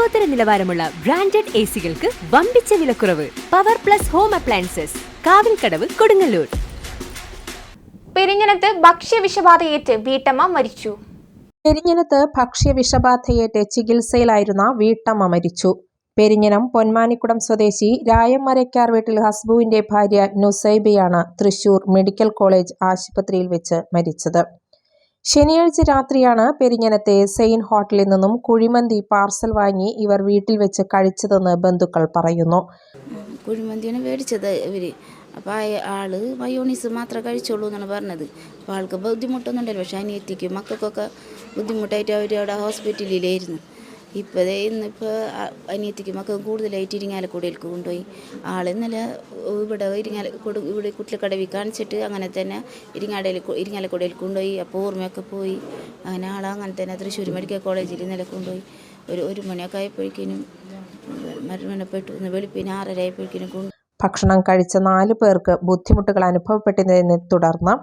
ലോകോത്തര നിലവാരമുള്ള branded A സികൾക്ക് വമ്പിച്ച വിലക്കുറവ്. Power plus home appliances Kavilkadavu Kodungallur. പെരിഞ്ഞനത്ത് ഭക്ഷ്യവിഷബാധയേറ്റ് വീട്ടമ്മ മരിച്ചു. പെരിഞ്ഞനത്ത് ഭക്ഷ്യവിഷബാധയേറ്റ് ചികിത്സയിലായിരുന്ന വീട്ടമ്മ മരിച്ചു. പെരിഞ്ഞനം പൊന്മാനിക്കുടം സ്വദേശി രായമ്മരയ്ക്കാർ വീട്ടിൽ ഹസ്ബുവിന്റെ ഭാര്യ നുസൈബയാണ് തൃശൂർ മെഡിക്കൽ കോളേജ് ആശുപത്രിയിൽ വെച്ച് മരിച്ചത്. ശനിയാഴ്ച രാത്രിയാണ് പെരിഞ്ഞനത്തെ സെയിൻ ഹോട്ടലിൽ നിന്നും കുഴിമന്തി പാർസൽ വാങ്ങി ഇവർ വീട്ടിൽ വെച്ച് കഴിച്ചതെന്ന് ബന്ധുക്കൾ പറയുന്നു. കുഴിമന്തിയാണ് മേടിച്ചത് ഇവർ അപ്പോൾ ആൾ മയോണീസ് മാത്രമേ കഴിച്ചോളൂ എന്നാണ് പറഞ്ഞത്. അപ്പോൾ ആൾക്ക് ബുദ്ധിമുട്ടൊന്നും ഉണ്ടല്ലോ പക്ഷേ അനിയത്തിക്കും മക്കൾക്കൊക്കെ ബുദ്ധിമുട്ടായിട്ട് അവർ അവിടെ ഹോസ്പിറ്റലിലായിരുന്നു. ഇപ്പോൾ ഇന്നിപ്പോൾ അനിയത്തിക്കും മക്കൾക്ക് കൂടുതലായിട്ട് ഇരിങ്ങാലക്കുടയിലേക്ക് കൊണ്ടുപോയി. ആൾ ഇന്നലെ ഇവിടെ കൊടു ഇവിടെ കുട്ടിലക്കടവി കാണിച്ചിട്ട് അങ്ങനെ തന്നെ ഇരിങ്ങാടയിൽ ഇരിങ്ങാലക്കുടയിൽ കൊണ്ടുപോയി. അപ്പോൾ ഓർമ്മയൊക്കെ പോയി. അങ്ങനെ ആൾ അങ്ങനെ തന്നെ തൃശ്ശൂർ മെഡിക്കൽ കോളേജിൽ ഇന്നലെ കൊണ്ടുപോയി. ഒരു ഒരു മണിയൊക്കെ ആയപ്പോഴേക്കിനും മരണപ്പെട്ടു. ഇന്ന് വെളുപ്പിന് ആറര ആയപ്പോഴേക്കിനും ഭക്ഷണം കഴിച്ച നാല് പേർക്ക് ബുദ്ധിമുട്ടുകൾ അനുഭവപ്പെട്ടതിനെ തുടർന്ന്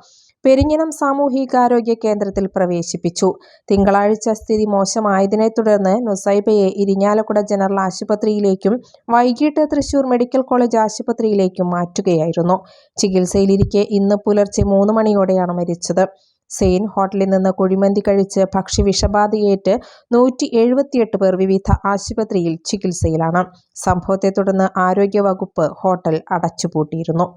പെരിഞ്ഞനം സാമൂഹികാരോഗ്യ കേന്ദ്രത്തിൽ പ്രവേശിപ്പിച്ചു. തിങ്കളാഴ്ച സ്ഥിതി മോശമായതിനെ തുടർന്ന് നുസൈബയെ ഇരിഞ്ഞാലക്കുട ജനറൽ ആശുപത്രിയിലേക്കും വൈകിട്ട് തൃശൂർ മെഡിക്കൽ കോളേജ് ആശുപത്രിയിലേക്കും മാറ്റുകയായിരുന്നു. ചികിത്സയിലിരിക്കെ ഇന്ന് പുലർച്ചെ മൂന്ന് മണിയോടെയാണ് മരിച്ചത്. സെയിൻ ഹോട്ടലിൽ നിന്ന് കുഴിമന്തി കഴിച്ച് ഭക്ഷ്യവിഷബാധയേറ്റ് നൂറ്റി എഴുപത്തിയെട്ട് പേർ വിവിധ ആശുപത്രിയിൽ ചികിത്സയിലാണ്. സംഭവത്തെ തുടർന്ന് ആരോഗ്യവകുപ്പ് ഹോട്ടൽ അടച്ചുപൂട്ടിയിരുന്നു.